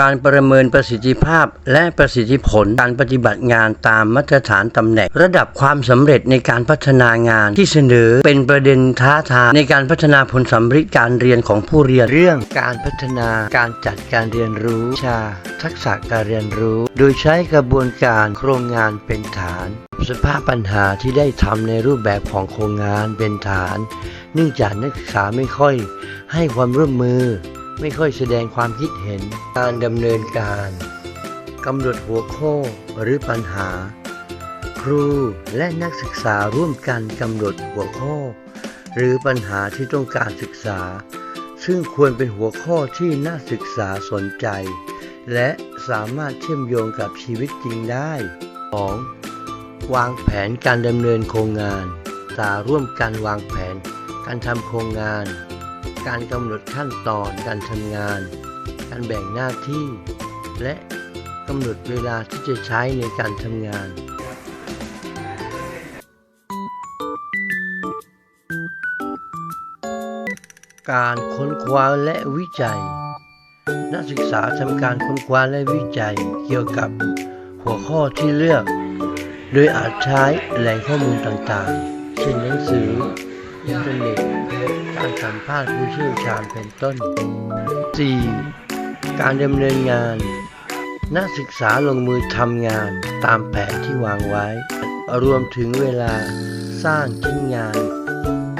การประเมินประสิทธิภาพและประสิทธิผลการปฏิบัติงานตามมาตรฐานตำแหน่ง ระดับความสำเร็จในการพัฒนางานที่เสนอเป็นประเด็นท้าทายในการพัฒนาผลสำเร็จการเรียนของผู้เรียนเรื่องการพัฒนาการจัดการเรียนรู้ชา ทักษะการเรียนรู้ โดยใช้กระบวนการโครงงานเป็นฐาน สภาพปัญหาที่ได้ทำในรูปแบบของโครงงานเป็นฐาน เนื่องจากนักศึกษาไม่ค่อยให้ความร่วมมือ ไม่ค่อยแสดงความคิดเห็นการดำเนินการกำหนดหัวข้อหรือปัญหา ครูและนักศึกษาร่วมกันกำหนดหัวข้อ หรือปัญหาที่ต้องการศึกษา ซึ่งควรเป็นหัวข้อที่น่าศึกษาสนใจ และสามารถเชื่อมโยงกับชีวิตจริงได้ 2. วางแผนการดำเนินโครงงานตาร่วมกันวางแผนการทำโครงงาน การกำหนดขั้นตอนการทำงาน การแบ่งหน้าที่ และกำหนดเวลาที่จะใช้ในการทำงานการค้นคว้าและวิจัย นักศึกษาทำการค้นคว้าและวิจัยเกี่ยวกับหัวข้อที่เลือก โดยอาจใช้แหล่งข้อมูลต่างๆ เช่นหนังสือ ทอร์เน็ตการสัมภาษณ์ผู้เชี่ยวชาญเป็นต้น 4. การดำเนินงาน นักศึกษาลงมือทำงานตามแผนที่วางไว้ รวมถึงเวลาสร้างชิ้นงาน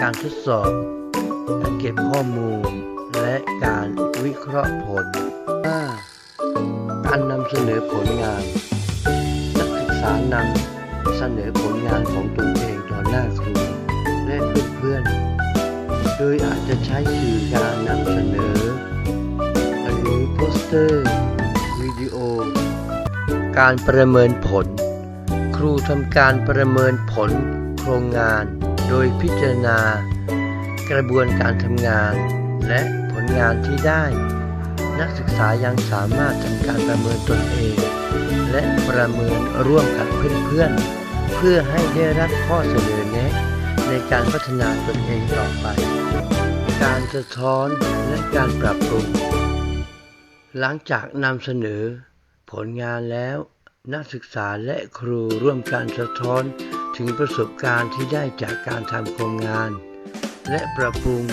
การทดสอบ การเก็บข้อมูล และการวิเคราะห์ผล 5. การนำเสนอผลงาน นักศึกษานำเสนอผลงานของตนเองต่อหน้าครู ดยอาจจะใช้สื่อการนำเสนอ หรือโปสเตอร์ วิดีโอ การประเมินผล ครูทำการประเมินผลโครงงาน โดยพิจารณา กระบวนการทำงาน และผลงานที่ได้ นักศึกษายังสามารถทำการประเมินตนเอง และประเมินร่วมกับเพื่อนๆเพื่อให้ได้รับข้อเสนอแนะในการพัฒนาตนเองต่อไป การสะท้อนและการปรับปรุง หลังจากนำเสนอ ผลงานแล้ว นักศึกษาและครูร่วมกันสะท้อนถึงประสบการณ์ที่ได้จากการทำโครงงาน และปรับปรุง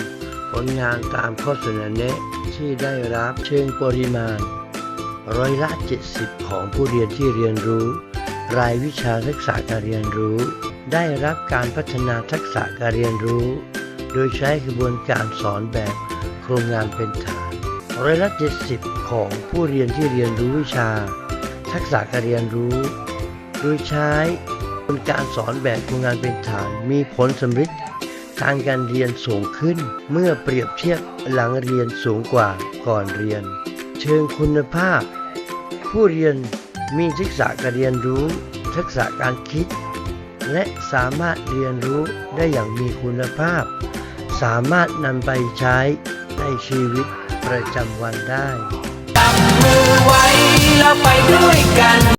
ผลงานตามข้อเสนอแนะที่ได้รับเชิงปริมาณ ร้อยละ 70 ของผู้เรียนที่เรียนรู้ รายวิชาทักษะการเรียนรู้ ได้รับการพัฒนาทักษะการเรียนรู้ โดยใช้กระบวนการสอนแบบโครงงานเป็นฐานร้อยละ70 ของผู้เรียนที่เรียนรู้วิชา ทักษะการเรียนรู้ โดยใช้กระบวนการสอนแบบโครงงานเป็นฐาน มีผลสำเร็จทางการเรียนสูงขึ้น เมื่อเปรียบเทียบหลังเรียนสูงกว่าก่อนเรียน เชิงคุณภาพ ผู้เรียนมีทักษะการเรียนรู้ ทักษะการคิด และสามารถเรียนรู้ได้อย่างมีคุณภาพ สามารถนำไปใช้ในชีวิตประจำวันได้